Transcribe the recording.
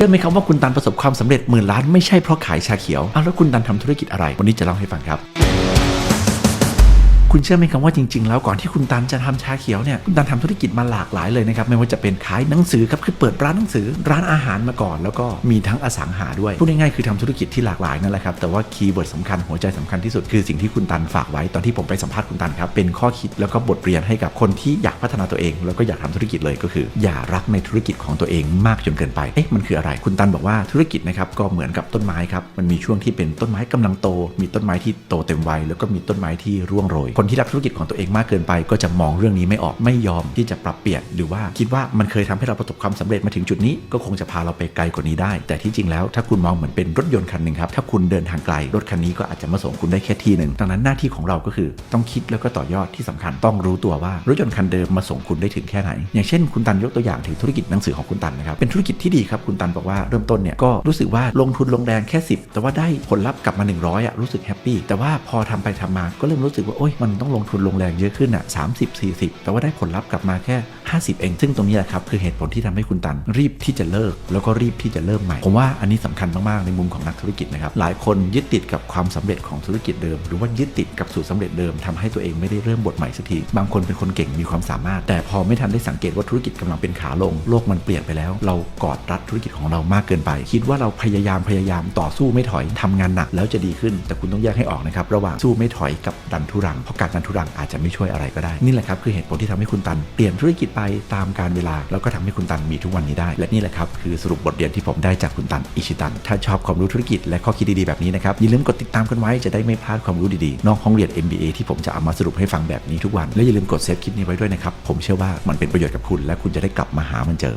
เชื่อไหมครับว่าคุณตันประสบความสำเร็จหมื่นล้านไม่ใช่เพราะขายชาเขียวอ้าแล้วคุณตันทำธุรกิจอะไร วันนี้จะเล่าให้ฟังครับ คุณเชื่อไหมครับว่าจริง ๆ แล้วก่อนที่คุณตันจะทำชาเขียวเนี่ยคุณตันทำธุรกิจมาหลากหลายเลยนะครับไม่ว่าจะเป็นขายหนังสือครับคือเปิดร้านหนังสือร้านอาหารมาก่อน แล้วก็มีทั้งอสังหาด้วยพูดง่ายๆคือทำธุรกิจที่หลากหลายนั่นแหละครับแต่ว่าคีย์เวิร์ดสำคัญหัวใจสำคัญที่สุดคือสิ่งที่คุณตันฝากไว้ตอนที่ผมไปสัมภาษณ์คุณตันครับเป็นข้อคิดแล้วก็บทเรียนให้กับคนที่อยากพัฒนาตัวเอง แล้วก็อยากทำธุรกิจเลยก็คือ อย่ารักในธุรกิจของตัวเองมากจนเกินไปเอ๊ะมันคืออะไรคุณตันบอกว่าธุรกิจนะครับก็เหมือนกับต้นไม้ครับมันมีช่วงที่เป็นต้นไม้กำลังโต มีต้นไม้ที่โตเต็มวัยแล้วก็มีต้นไม้ที่ร่วงโรยคนที่รักธุรกิจของตัวเองมากเกินไป ก็จะมองเรื่องนี้ไม่ออกไม่ยอมที่จะปรับเปลี่ยน หรือว่าคิดว่ามันเคยทำให้เราประสบความสำเร็จมาถึงจุดนี้ ก็คงจะพาเราไปไกลกว่านี้ได้ แต่ที่จริงแล้วถ้าคุณมองเหมือนเป็นรถยนต์คันหนึ่งครับถ้าคุณเดินทางไกลรถคันนี้ก็อาจจะมาส่งคุณได้แค่ที่หนึ่งดังนั้นหน้าที่ของเราก็คือต้องคิดแล้วก็ต่อยอดที่สำคัญต้องรู้ตัวว่ารถยนต์คันเดิมมาส่งคุณได้ถึงแค่ไหน อย่างเช่นคุณตันยกตัวอย่างถึงธุรกิจหนังสือของคุณตันนะครับเป็นธุรกิจที่ดีครับคุณตันบอกว่าเริ่มต้นเนี่ยก็รู้สึกว่าลงทุนลงแรงแค่ 10 แต่ว่าได้ผลลัพธ์กลับมา 100อะรู้สึกแฮปปี้แต่ว่าพอทำไปทำมาก็เริ่มรู้สึกว่าโอ๊ยมันต้องลงทุนลงแรงเยอะขึ้นอะ30 40แต่ว่าได้ผลลัพธ์กลับมาแค่ 50 เอง ซึ่งตรงนี้แหละครับคือเหตุผลที่ทำให้คุณตันรีบที่จะเลิก แล้วก็รีบที่จะเริ่มใหม่ ผมว่าอันนี้สำคัญมากๆในมุมของนักธุรกิจนะครับหลายคนยึดติดกับความสำเร็จของธุรกิจเดิม หรือว่ายึดติดกับสูตรสำเร็จเดิมทำให้ตัวเองไม่ได้เริ่มบทใหม่สักทีบางคนเป็นคนเก่งมีความสามารถ แต่พอไม่ทันได้สังเกตว่าธุรกิจกำลังเป็นขาลงโลกมันเปลี่ยนไปแล้ว เรากอดรัดธุรกิจของเรามากเกินไป คิดว่าเราพยายามพยายามต่อสู้ไม่ถอยทำงานหนักแล้วจะดีขึ้น แต่คุณต้องแยกให้ออกนะครับระหว่างสู้ไม่ถอยกับดันทุรังเพราะการดันทุรังอาจจะไม่ช่วยอะไรก็ได้ นี่แหละครับคือเหตุผลที่ทำให้คุณตันเปลี่ยนธุรกิจไปตามการเวลา แล้วก็ทำให้คุณตันมีทุกวันนี้ได้ และนี่แหละครับคือสรุปบทเรียนที่ผมได้จากคุณตันอิชิตัน ถ้าชอบความรู้ธุรกิจและข้อคิดดีๆแบบนี้นะครับอย่าลืมกดติดตามกันไว้จะได้ไม่พลาดความรู้ดีๆนอกห้องเรียน MBA ที่ผมจะเอามาสรุปให้ฟังแบบนี้ทุกวันและอย่าลืมกดเซฟคลิปนี้ไว้ด้วยนะครับผมเชื่อว่ามันเป็นประโยชน์กับคุณ และคุณจะได้กลับมาหามันเจอ